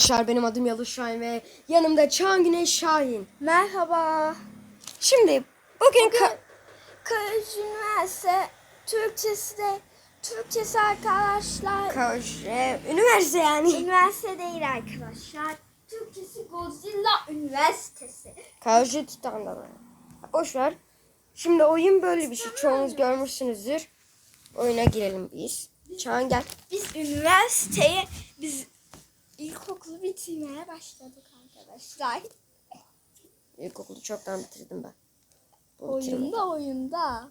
Arkadaşlar benim adım Yalın Şahin ve yanımda Çağan Güneş Şahin. Merhaba. Şimdi bugün ka- Kayış Üniversite Türkçesi de Türkçesi arkadaşlar. Ka- e, üniversite yani. Üniversite değil arkadaşlar. Türkçesi Godzilla Üniversitesi. Kavcı Titan'dan. Boş ver. Şimdi oyun böyle bir şey. Çoğunuz görmüşsünüzdür. Oyuna girelim biz. Çağan gel. Biz üniversiteye biz ilkokulu bitirmeye başladık arkadaşlar. İlkokulu çoktan bitirdim ben. Bu. Oyunda oyunda.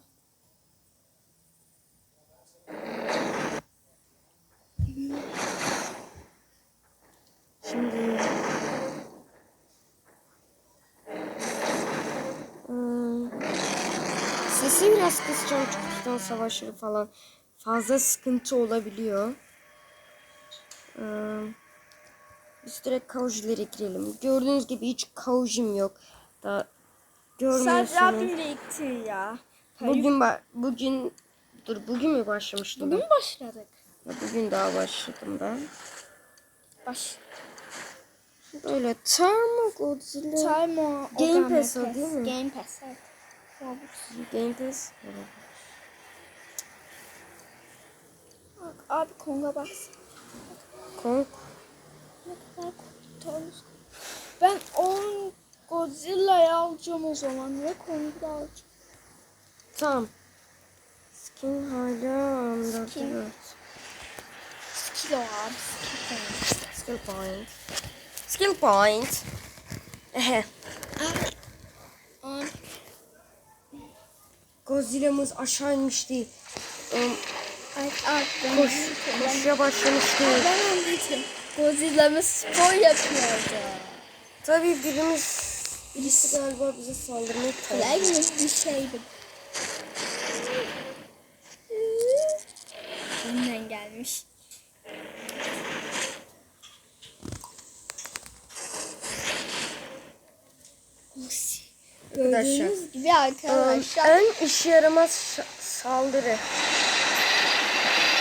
Şimdi Hmm. Sesi biraz kısacağım çünkü Titan savaşları falan fazla sıkıntı olabiliyor. Hmm. Biz direkt kaujilere girelim. Gördüğünüz gibi hiç kaujim yok. Da Sadece görmüyorsunuz. abim biriktir ya. Bugün ba- bugün dur bugün mü başlamıştım? Bugün ben? başladık. Ya Bugün daha başladım ben. Baş. Böyle Thermo Godzilla. Time o. o Game Pass o değil mi? Game Pass evet. Game Pass. Bak abi Kong'a bak. Kong. Ne kadar kurtarmış. Ben 10 Godzilla'yı alacağım o zaman ve Kong'u da alacağım. Tamam. Skin hala 14 Skin. evet. Skill o abi. Skill Skill point. Skill point. Ehe. Godzilla'mız aşağı inmişti. Um, Ay ben koş, koşuya başlamıştı. ben anlayacağım. Godzilla'mız spor yapıyordu. Tabii birimiz birisi galiba bize Kolay çalıştı. mı bir şeydi. Kimden gelmiş? Gördüğünüz gibi arkadaşlar. en işe yaramaz saldırı.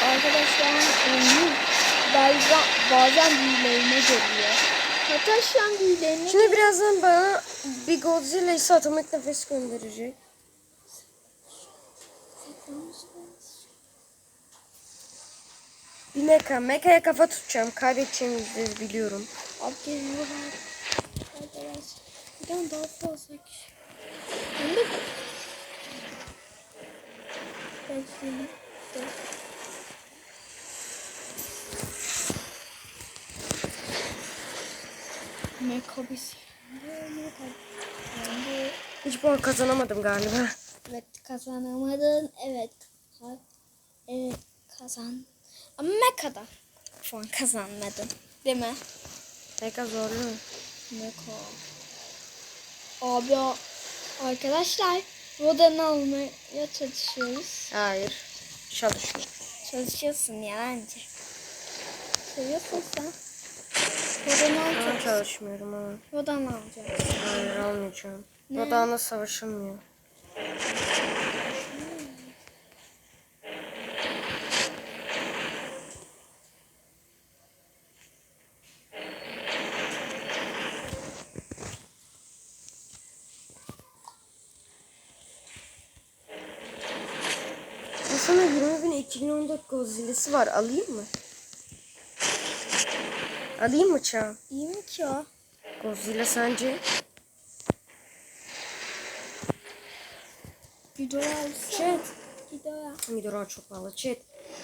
Arkadaşlar bazen, bazen büyülerine geliyor. Hatta şu an büyülerine Şimdi birazdan bana bir Godzilla ise atomik nefes gönderecek. Bir mecha. Mecha'ya kafa tutacağım. Kaybedeceğimizi biliyorum. Abi geliyorlar. Arkadaşlar. Birden daha fazla kişi. Ben de Bekleyin. Dur. Mekabis. Hiç puan kazanamadım galiba. Evet kazanamadın. Evet. Evet kazan. Ama Meka'da şu an kazanmadın. Değil mi? Mecha zorlu. Meka. Abi arkadaşlar Rodan'ı almaya çalışıyoruz. Hayır. Çalışmıyor. Çalışıyorsun yalancı. Seviyorsun sen. Rodan'ı Ben alacağız. çalışmıyorum ama. Rodan'ı alacağız. Hayır almayacağım. Ne? Rodağına savaşamıyor. Aslında 20 bin 2014 Godzilla'sı var. Alayım mı? Alayım mı Çağ? İyi mi ki o? Godzilla sence? Alsana. Chat. Video al. Midora çok pahalı. Chat.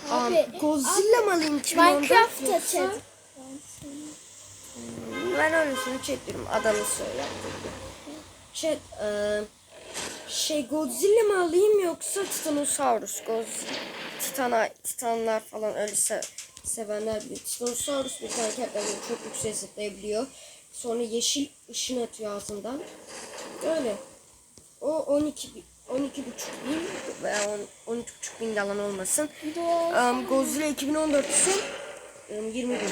Abi, Abi, Godzilla mı alayım 2014 Minecraft'ta chat. Ben öylesine chat diyorum. Adamı söyle. Chat. eee, şey Godzilla mı alayım yoksa Titanosaurus? Godzilla. Titana, Titanlar falan öyle se sevenler biliyor. Titanosaurus bir tane kendini çok yüksek zıplayabiliyor. Sonra yeşil ışın atıyor ağzından. Öyle. O 12 bin- 12 buçuk bin veya 10 12 buçuk bin yalan olmasın. Um, Godzilla 2014 ise um, 20 bin.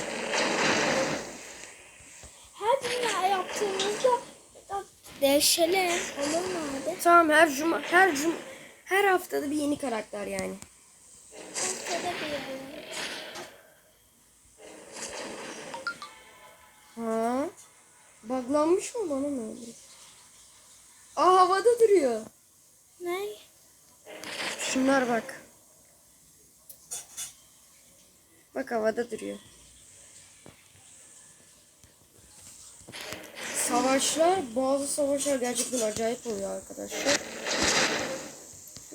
Her dünya yaptığımızda devşelim. Olur mu abi? Tamam her cuma her cum her haftada bir yeni karakter yani. Haftada bir. Buglanmış mı bana mı öyle? Aa havada duruyor. Ne? Şunlar bak. Bak havada duruyor. Savaşlar, bazı savaşlar gerçekten acayip oluyor arkadaşlar.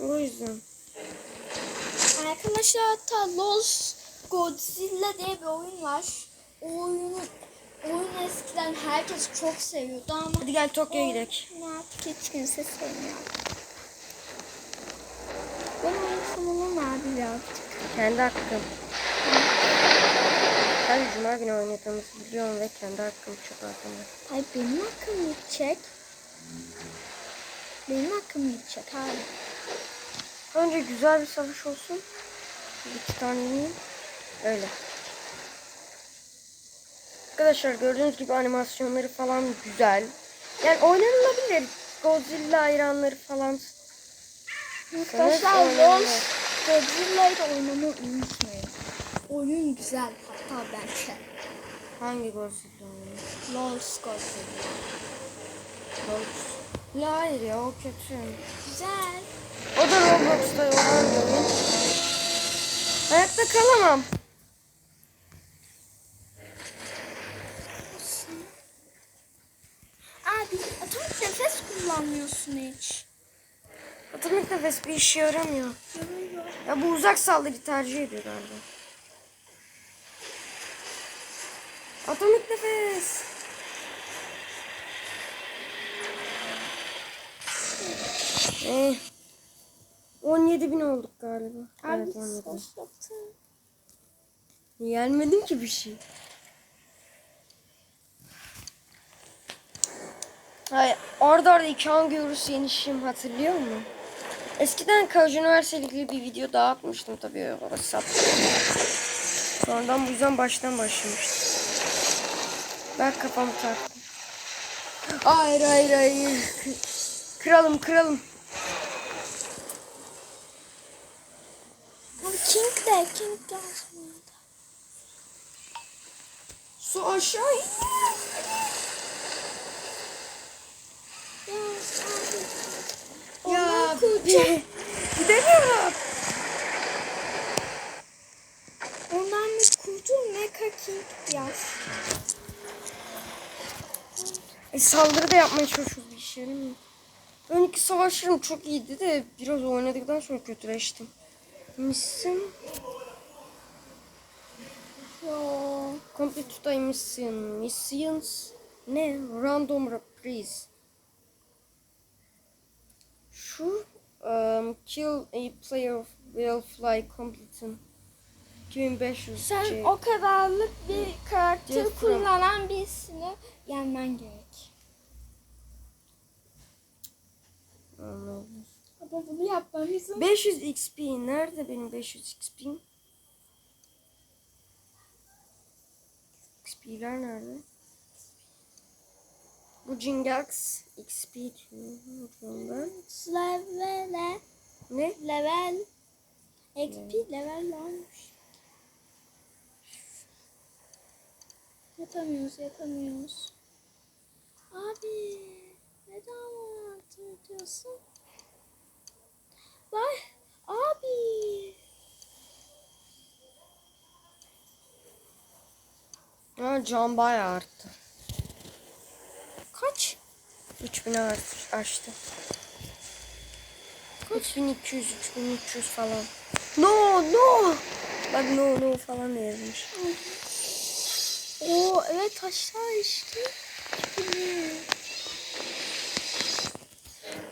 O yüzden. Arkadaşlar hatta Los Godzilla diye bir oyun var. O oyunu oyun eskiden herkes çok seviyordu ama Hadi gel Tokyo'ya gidelim. Ne artık hiç kimse sevmiyor. Ben oyun sunumum var birazcık. Kendi hakkım. Ben cuma günü oynadığımızı biliyorum ve kendi hakkım çok hakkımda. Ay benim hakkım gidecek. Benim hakkım gidecek abi. Önce güzel bir savaş olsun. İki tane yiyeyim. Öyle. Arkadaşlar gördüğünüz gibi animasyonları falan güzel. Yani oynanılabilir. Godzilla hayranları falan. Arkadaşlar oynanır. Los Godzilla'yı da oynamayı unutmayın. Oyun güzel hatta bence. Hangi Godzilla oynuyor? Los Godzilla. Roblox. Ya hayır ya o kötü. Güzel. O da Roblox'ta olan bir oyun. Hayatta kalamam. Abi atomik nefes kullanmıyorsun hiç. Atomik nefes bir işe yaramıyor. Yarıyor. Ya bu uzak saldırı tercih ediyor galiba. Atomik nefes. Eh. 17 bin olduk galiba. Abi evet 17 bin. saçlattın. Gelmedim ki bir şey. Hayır, orada orada iki hangi Urus yenişim hatırlıyor musun? Eskiden Kaç Üniversiteli ilgili bir video daha atmıştım tabii. Sattım. Sonradan bu yüzden baştan başlamıştım. Ben kafamı taktım. Hayır hayır hayır. Kıralım kıralım. King de King de. Su aşağı in. Ya abi. Ya kurtul. gidemiyorum. Ondan bir kurtul Mecha King yaz. E, saldırı da yapmaya çalışıyoruz bir yaramıyor. Önceki savaşlarım çok iyiydi de biraz oynadıktan sonra kötüleştim. Mission. Yo. Complete today mission. Missions. Ne? Random reprise. Şu um, kill a player will fly complete. 2500 Sen şey. o kadarlık bir karakter Jeff kullanan birisini yenmen gerek. Anladım. Ama bunu yapmamızın 500 XP. Nerede benim 500 XP'm? XP'ler nerede? Bu Jingax XP ben. level Ne? level XP level olmuş. Yatamıyoruz, yatamıyoruz. Abi, neden anlatıyorsun? Vay, abi. Ha, can bayağı arttı. Kaç? 3000'e art- aştı. 3200, 3300 falan. No, no. Bak no, no falan diye yazmış. Oo, evet taşlar işte.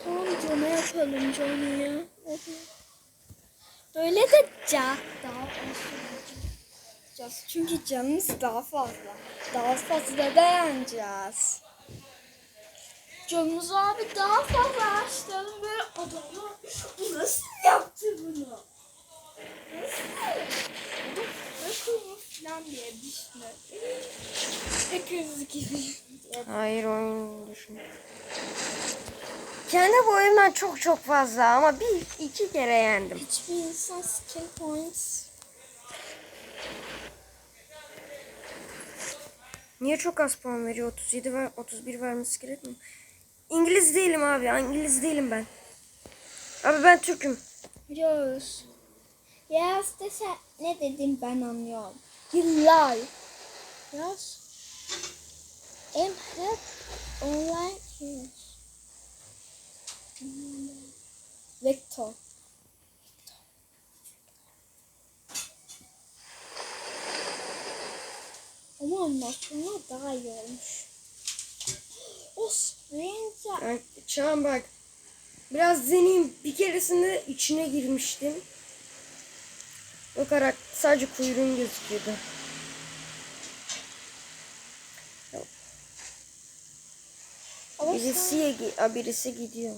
Tamam John'a yapalım John'u ya. Böyle de ca daha fazla Çünkü canımız daha fazla. Daha fazla dayanacağız. Canımız abi daha fazla açtığını böyle adamlar bu nasıl yaptı bunu? Nasıl? Bu falan diye. Hepimiz gibi. Hayır oyun düşün. Kendi boyumdan çok çok fazla ama bir iki kere yendim. Hiçbir insan skill points Niye çok az puan veriyor? 37 ver, 31 vermesi gerekmiyor. İngiliz değilim abi. İngiliz değilim ben. Abi ben Türk'üm. Biliyoruz. Yes dese ne dedim ben anlıyorum. Yıllar. Yes. Em hep online. Victor. Ama anlatımlar daha iyi olmuş. Stranger. Yani, Çağan bak. Biraz deneyeyim. Bir keresinde içine girmiştim. O karak sadece kuyruğum gözüküyordu. Ama Birisi, gi- Aa, birisi gidiyor.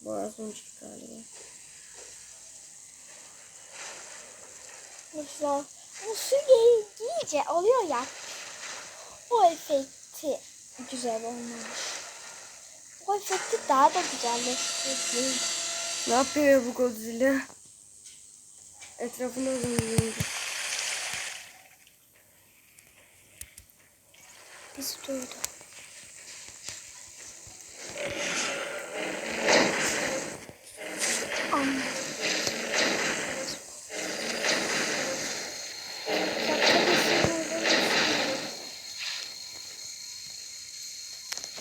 Bu az önceki galiba. Mesela bu su giyince oluyor ya. O efekti güzel olmuş. O efekti daha da güzelleştirdi. Ne yapıyor bu Godzilla? Etrafında dönüyor. Biz duydu. Anladım.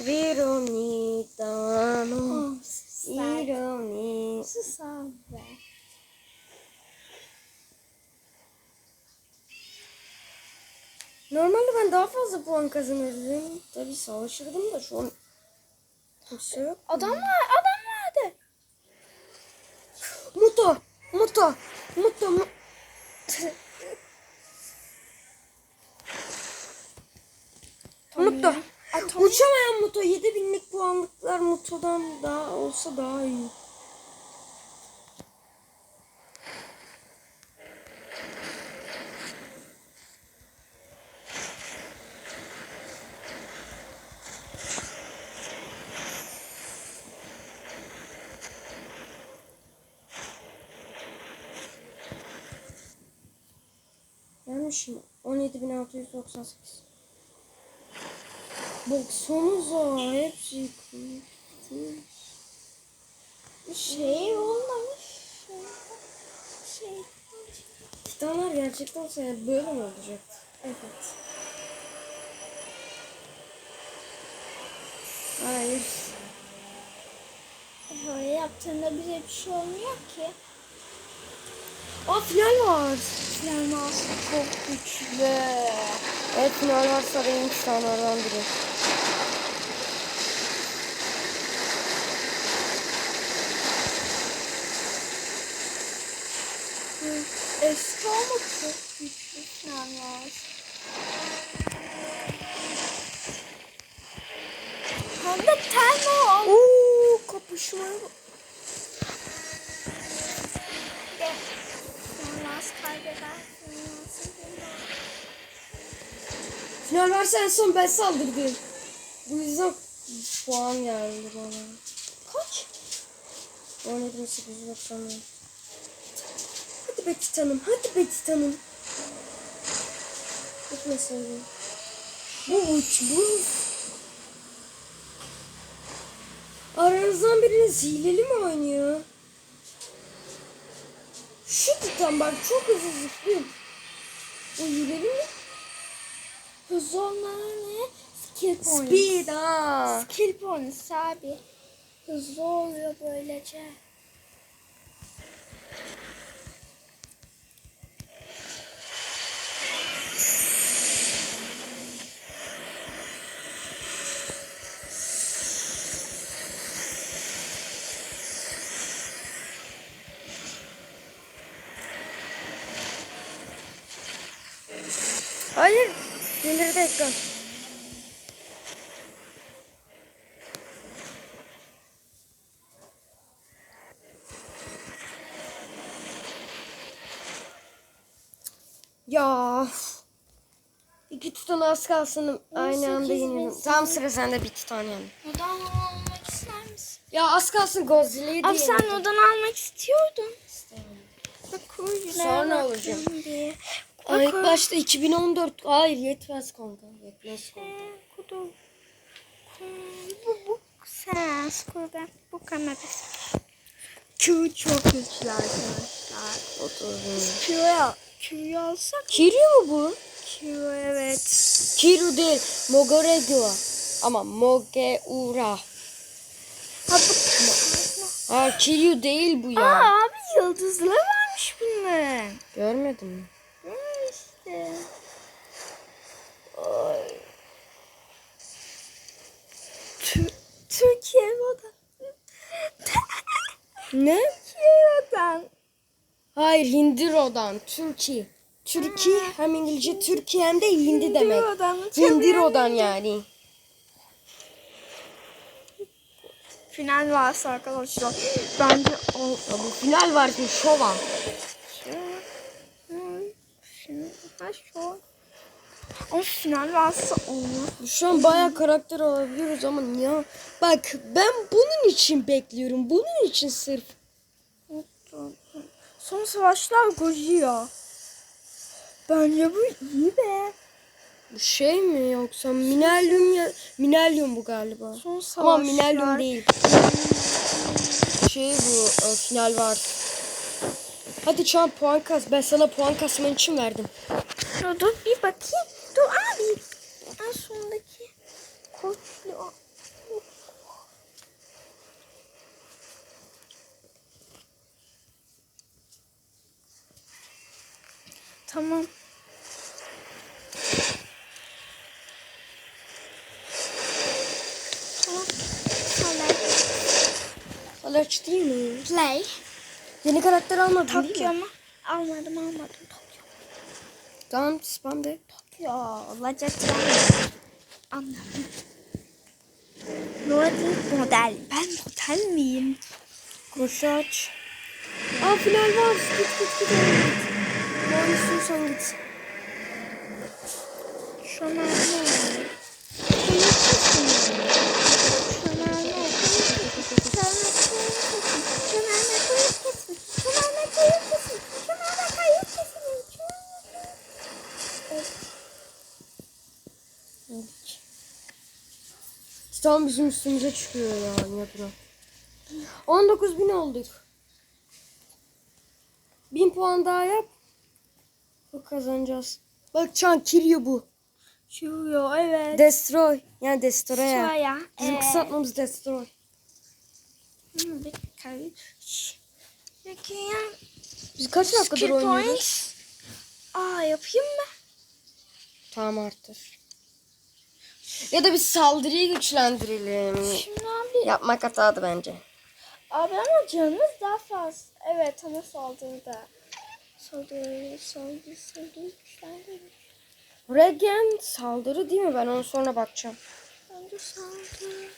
Veronita no. Sus Ironi. abi. Normalde ben daha fazla puan kazanırdım. Tabii savaşırdım da şu an kimse yok. Adam var, adam vardı. Muto, Muto, Muto, Mu- Mutlu. Atom. Uçamayan Muto 7000'lik puanlıklar Muto'dan daha olsa daha iyi. 17698. Baksanıza hepsi yıkılmış. Şey olmamış. Şey. Titanlar gerçekten sana böyle mi olacak? Evet. Hayır. Böyle yaptığında bize bir şey olmuyor ki. Aa final var. Silahması çok güçlü. Evet final var sarayın titanlardan biri. Eski ama çok güçlü silahlar. Hem de termal. Oo kapışmaya bak. Final varsa en son ben saldırdım. Bu yüzden puan geldi bana. Kaç? 17.890. Hadi be titanım, hadi be titanım. Gitmeseydin. Bu uç, bu. Aranızdan biriniz hileli mi oynuyor? Şu titan bak çok hızlı zıplıyor. O hileli mi? Hızlı olmaları ne? Skill points. Speed ha. Skill points abi. Hızlı oluyor böylece. Hayır. Delirdi ekran. Ya. İki tutan az kalsın aynı anda 18 yeniyorum. bin Tam sıra sende bir tutan yani. Odan almak ister misin? Ya az kalsın Godzilla'yı Abi sen odan almak istiyordun. Bak o yüzden Sonra alacağım. Ay, ilk başta 2014. Hayır yetmez kanka. Yetmez kanka. Kudu. Bu bu ses kurban. Bu kamera. Q çok güçlü arkadaşlar. 30. Q'ya Q'yu alsak Kiryu mu bu? Q evet. Kiru değil. Mogoregua. Ama Mogeura. Ha bu Ha Kiryu değil bu ya. Aa abi yıldızlı varmış bunların. Görmedin mi? İşte. Ay. Tü- Türkiye moda. Ne? Türkiye modan. Hayır Hindiro'dan. Türkiye. Türkiye hem İngilizce Türkiye hem de Hindi demek. Hindiro'dan. Hindiro'dan yani. Final varsa arkadaşlar. Bence o. Ya bu final var şimdi şova. Ha şu. O final varsa olur. Şu an bayağı karakter alabiliyoruz ama ya. Bak ben bunun için bekliyorum. Bunun için sırf. Son savaşlar Gojira. Bence bu iyi be. Bu şey mi yoksa Minelyum ya Minelyum bu galiba. Son savaşlar. Ama Minelyum değil. Şey bu e, final var. Hadi Çağan puan kas. Ben sana puan kasman için verdim. Dur, dur bir bakayım. Dur abi. En sondaki koçlu. Tamam. Tamam. Mi? Play. Yeni karakter almadın değil Tokyo mi? mu? Almadım almadım. Tokyo. Tamam spam de. Tokyo olacak yani. Anladım. Loading model. Ben model miyim? Koşu aç. Aa final var. Git git git. Ne istiyorsan git. Şöyle ne? Tam bizim üstümüze çıkıyor ya inatına. 19 bin olduk. 1000 puan daha yap. Bu kazanacağız. Bak Çan Kiryu bu. Şuyo evet. Destroy. Yani Destroy ya. Şuraya. Bizim Ee, kısaltmamız Destroy. Peki ya. Biz kaç dakikadır oynuyoruz? Aa yapayım mı? Tamam arttır. Ya da bir saldırıyı güçlendirelim. Şimdi abi. Yapmak hatadı bence. Abi ama canımız daha fazla. Evet ama saldırıda. Saldırı, saldırı, saldırı güçlendirir. Regen saldırı değil mi? Ben onu sonra bakacağım. Bence saldırı.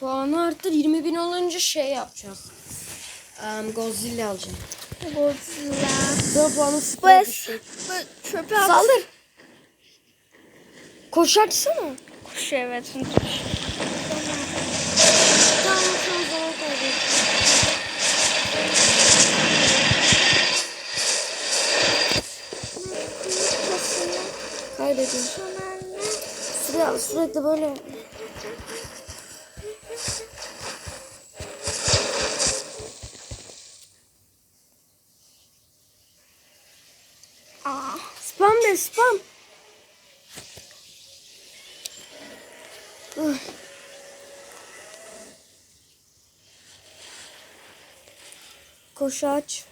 Puanı arttır. 20 bin olunca şey yapacağım. Um, Godzilla alacağım. Godzilla. Sıfıra Bas. düşecek. Çöpe at. Saldır. Koş açsana. Kuş evet. Tamam tamam zaman kaybettim. Kaybediyorum. Sürekli, sürekli böyle. Aa. Spam de spam. Üh. Koş aç.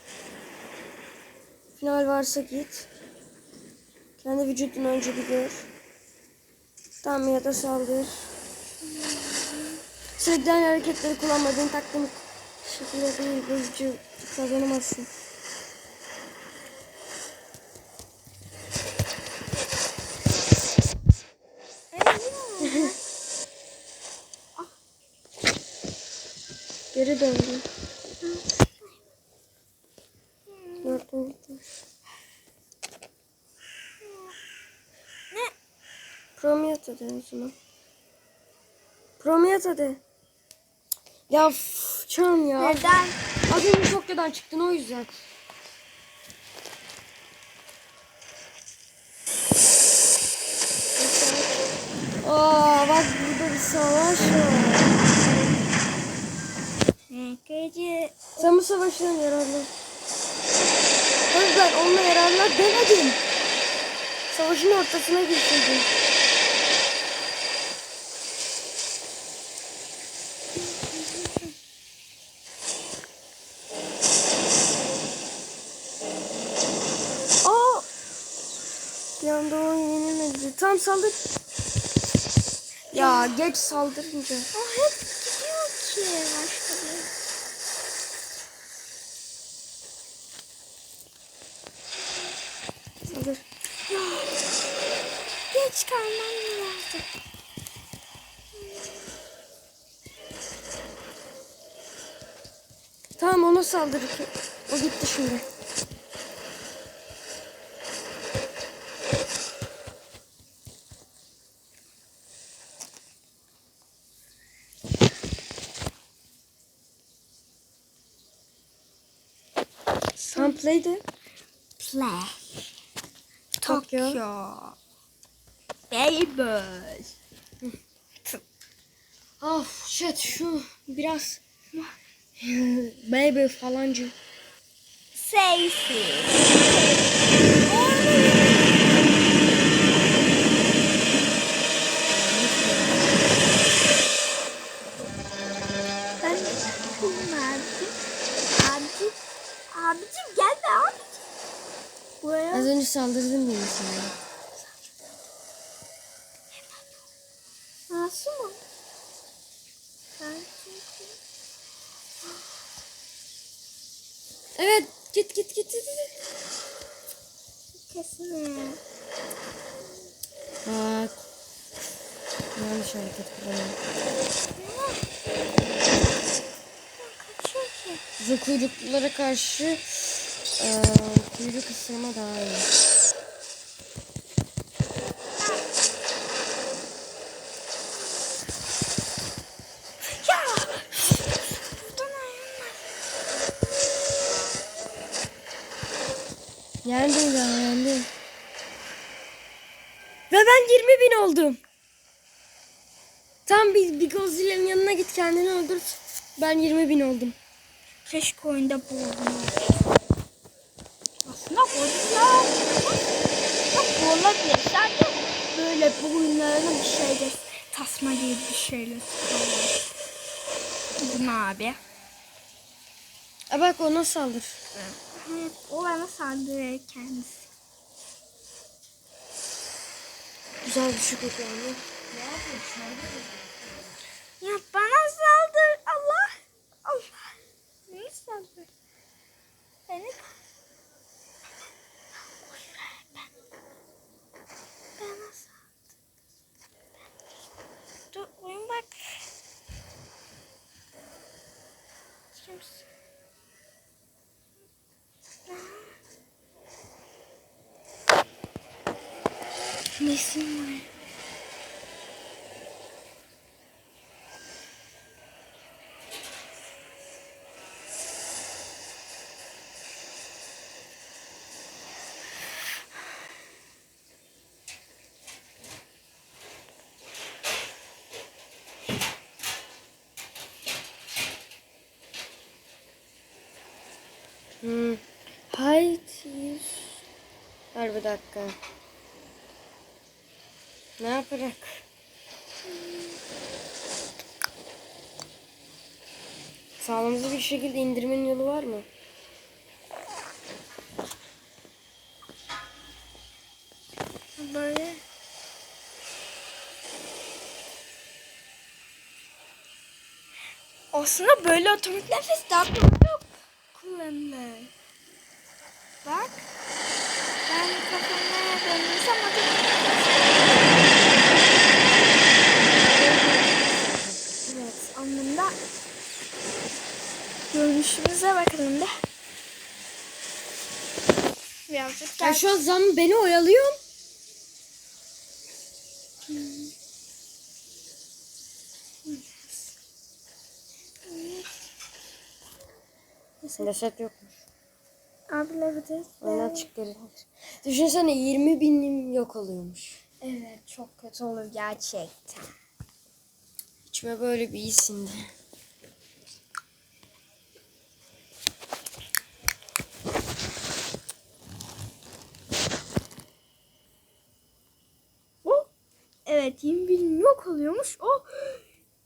Final varsa git. Kendi vücudunu önce bir gör. Tamam ya da saldır. Sürekli hareketleri kullanmadığın takdim şekilde değil. Bozucu kazanamazsın. Geri döndüm. De o zaman. Promiyata de. Ya f- Çağan ya. Neden? Az önce Tokyo'dan çıktın o yüzden. Aa bak burada bir savaş var. Gece Sen bu savaştan yararlan. Hayır ben onunla yararlan demedim. Savaşın ortasına girseydin. Aa! Bir anda o yenilmedi. Tam saldır. Ya geç saldırınca. o hep gidiyor ki başka bir. Saldır. Geç kalmam lazım. Tamam ona saldır. O gitti şimdi. Tam play'di. Play. Tokyo. Baby. Of shit şu biraz baby falancı. Safety. Az önce saldırdım diye sana. Çünkü... Evet git git git git. Kesin. Bak. Yanlış hareket kullanıyorum. Kuyruklulara karşı eee kuyruk ısırma daha iyi. Yendim ya yendim. Ve ben 20 bin oldum. Tam bir, bir Godzilla'nın yanına git kendini öldür. Ben 20 bin oldum. Keşke oyunda bu olmalı. Aslında Godzilla Bak bu olabilir. Sadece böyle bu oyunlarını bir şeyle tasma gibi bir şeyle tutuyorlar. Abi? E bak ona saldır. Evet, o bana saldırıyor kendisi. Güzel bir şey ama. Ya bana saldır Allah. Allah. Beni saldır. Beni Bana saldır. Dur oyun bak. Kimsin? Nesin var? Hmm. Hayır. Ver bir dakika. Ne yaparak? Sağlığımızı bir şekilde indirmenin yolu var mı? Böyle. Aslında böyle otomatik nefes daha kullanılır. Bak. Ben kafamı döndürsem otomatik Evet anlamda görünüşümüze bakalım da. Ya şu an zam beni oyalıyor. Reset yokmuş. Abileri de. Ondan çık geri. Düşünsene 20 binim yok oluyormuş. Evet çok kötü olur gerçekten. İçime böyle bir iyisindi. O 20 bin yok oluyormuş. O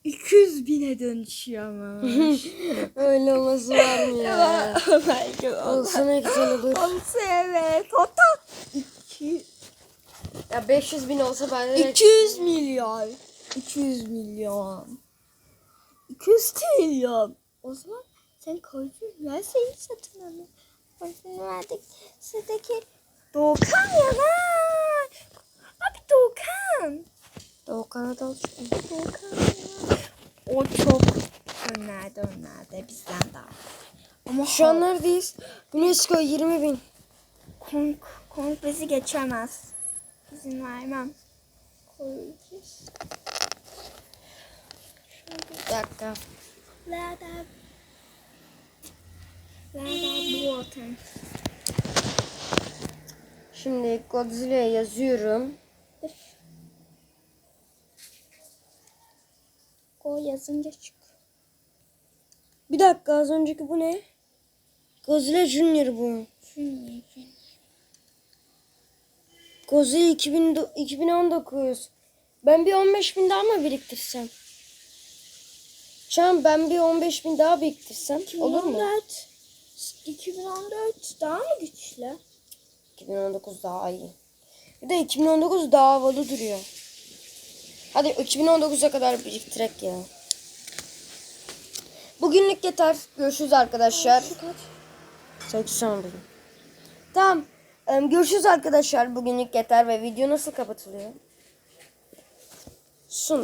200 bine dönüşüyormuş. Öyle olması var mı ya? Olsa ne güzel olur. Olsa evet. Hatta 200, Ya 500 bin olsa ben de 200 milyon. 200 milyon. 200 trilyon. O zaman sen koydun ben seni satın alayım. Parasını verdik. Sizdeki Doğukan ya lan. Abi Doğukan. Doğukan'a da. Doğukan. O çok önlerde önlerde bizden daha. Ama Şu an neredeyiz? UNESCO 20 bin. Kong, Kong bizi geçemez. İzin vermem. Koyacağız. Bir dakika. Lada. Lada water. Şimdi Godzilla'ya yazıyorum. Go yazınca çık. Bir dakika az önceki bu ne? Godzilla Junior bu. Şimdi. Godzilla 2000, do- 2019. Ben bir 15 bin daha mı biriktirsem? Can ben bir 15 bin daha biriktirsem olur mu? 2014. 2014 daha mı güçlü? 2019 daha iyi. Bir de 2019 daha havalı duruyor. Hadi 2019'a kadar biriktirek ya. Bugünlük yeter. Görüşürüz arkadaşlar. Şu kaç? 80 bin. Tamam. Görüşürüz arkadaşlar. Bugünlük yeter ve video nasıl kapatılıyor? Sunda.